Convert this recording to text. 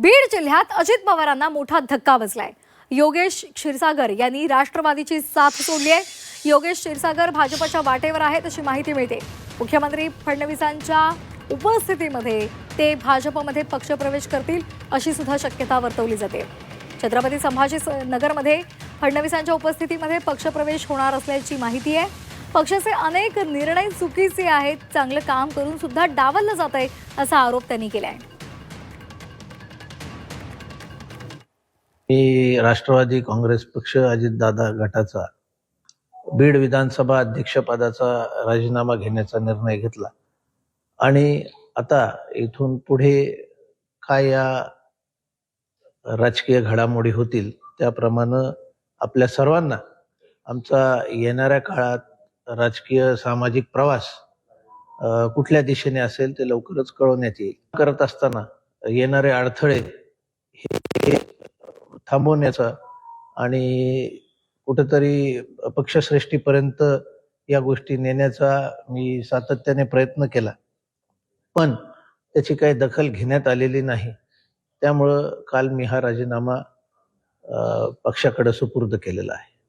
बीड जिल्ह्यात अजित पवारांना मोठा धक्का बसलाय. योगेश क्षीरसागर यांनी राष्ट्रवादीची साथ सोडली आहे योगेश क्षीरसागर भाजपच्या वाटेवर आहेत अशी माहिती मिळते. मुख्यमंत्री फडणवीसांच्या उपस्थितीमध्ये ते भाजपमध्ये पक्षप्रवेश करतील अशी सुद्धा शक्यता वर्तवली जाते. छत्रपती संभाजी स- नगरमध्ये फडणवीसांच्या उपस्थितीमध्ये पक्षप्रवेश होणार असल्याची माहिती आहे. पक्षाचे अनेक निर्णय चुकीचे आहेत. चांगलं काम करून सुद्धा डावललं जात आहे असा आरोप त्यांनी केला आहे मी राष्ट्रवादी काँग्रेस पक्ष अजितदादा गटाचा बीड विधानसभा अध्यक्षपदाचा राजीनामा घेण्याचा निर्णय घेतला. आणि आता इथून पुढे काय या राजकीय घडामोडी होतील त्याप्रमाणे आपल्या सर्वांना आमचा येणाऱ्या काळात राजकीय सामाजिक प्रवास कुठल्या दिशेने असेल ते लवकरच कळवण्यात येईल. करत असताना येणारे अडथळे हे थांबवण्याचा आणि कुठंतरी पक्षश्रेष्ठीपर्यंत या गोष्टी नेण्याचा मी सातत्याने प्रयत्न केला. पण त्याची काही दखल घेण्यात आलेली नाही. त्यामुळं काल मी हा राजीनामा पक्षाकडे सुपूर्द केलेला आहे.